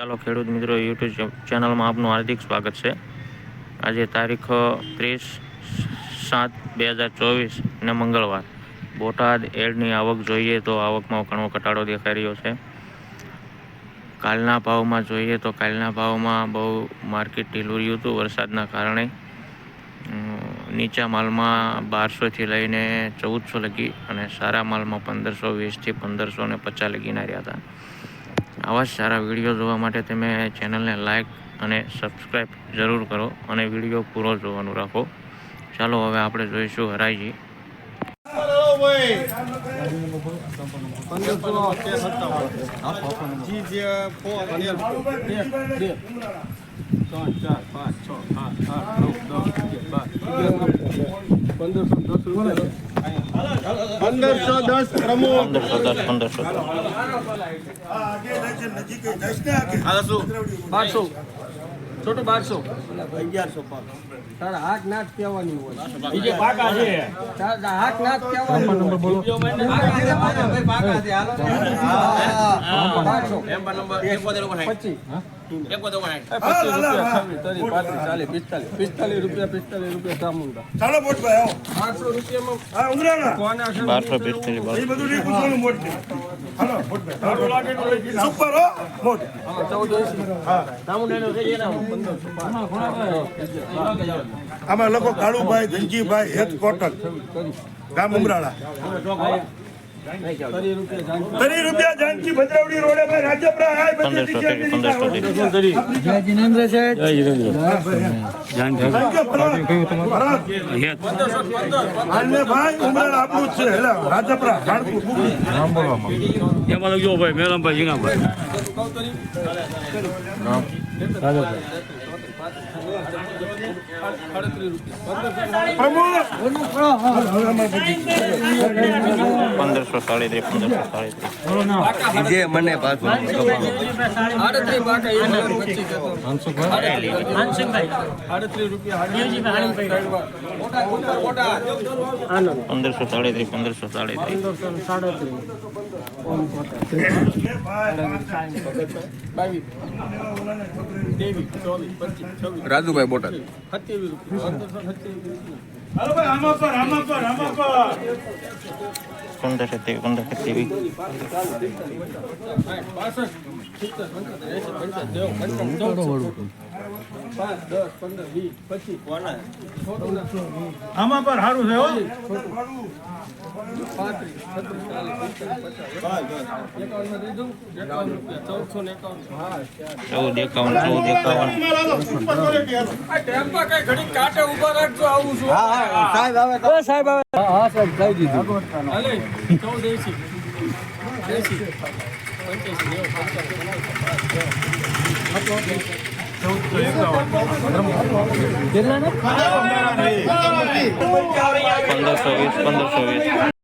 ચાલો ખેડૂત મિત્રો યુટ્યુબ ચેનલમાં આપનું હાર્દિક સ્વાગત છે. આજે તારીખ ત્રીસ સાત બે હજાર ચોવીસ ને મંગળવાર. બોટાદ એડની આવક જોઈએ તો આવકમાં ઘણો ઘટાડો દેખાઈ રહ્યો છે. કાલના ભાવમાં જોઈએ તો કાલના ભાવમાં બહુ માર્કેટ ઢીલું રહ્યું હતું વરસાદના કારણે. નીચા માલમાં બારસોથી લઈને ચૌદસો લગી અને સારા માલમાં પંદરસો વીસથી પંદરસો ને પચાસ લગીના રહ્યા હતા. આવા જ સારા વીડિયો જોવા માટે તમે ચેનલને લાઈક અને સબસ્ક્રાઈબ જરૂર કરો અને વીડિયો પૂરો જોવાનું રાખો. ચાલો હવે આપણે જોઈશું હરાઈજી પંદરસો દસ પ્રમુખ પંદરસો દસ પ્રમુખ પંદરસો દસ બારસો છોટું બારસો. અગિયારસો તારા હાથ નાક કહેવાની હોય. પાકા છે. તારા હાથ કહેવાની નંબર બોલો. બારસો. ઉંદરાના. કોના છે બારસો પિસ્તાલીસ ને પંદરસો આમાં લખો કાળુભાઈ ધનજીભાઈ હેત કોટક ગામ ઉમરાળા. તરી રૂપિયા રૂપિયા ભદ્રાવડી રોડે ભાઈ રાજપરા બધી હાલને ભાઈ ઉમરાળા આપણું જ છે. હેલા રાજપરા કાળપુર એમાં લખજો ભાઈ મેલમભાઈ જીનાભાઈ પ્રમુખ પંદરસો સાડત્રીસ પંદરસો બાકા એ મને. પંદરસો સાડત્રીસ. પંદરસો સાડત્રીસ બાવીસ. રાજુભાઈ બોટાદ. પંદર સત્યાવીસ હાલો પાંચ દસ પંદર વીસ પચીસ. આમાં પણ સારું છે હો. પાંત્રીસ છત્રીસ ચાલીસ ચૌદસો ને એકાવન. ચૌદ એકાવન ચૌદ એકાવન. કાંટે ઊભા રાખજો આવું છું. હાલે ચૌદ એંસી. એંસી. પંચ્યાસી પંચાવન પંદરસો વીસ પંદરસો વીસ.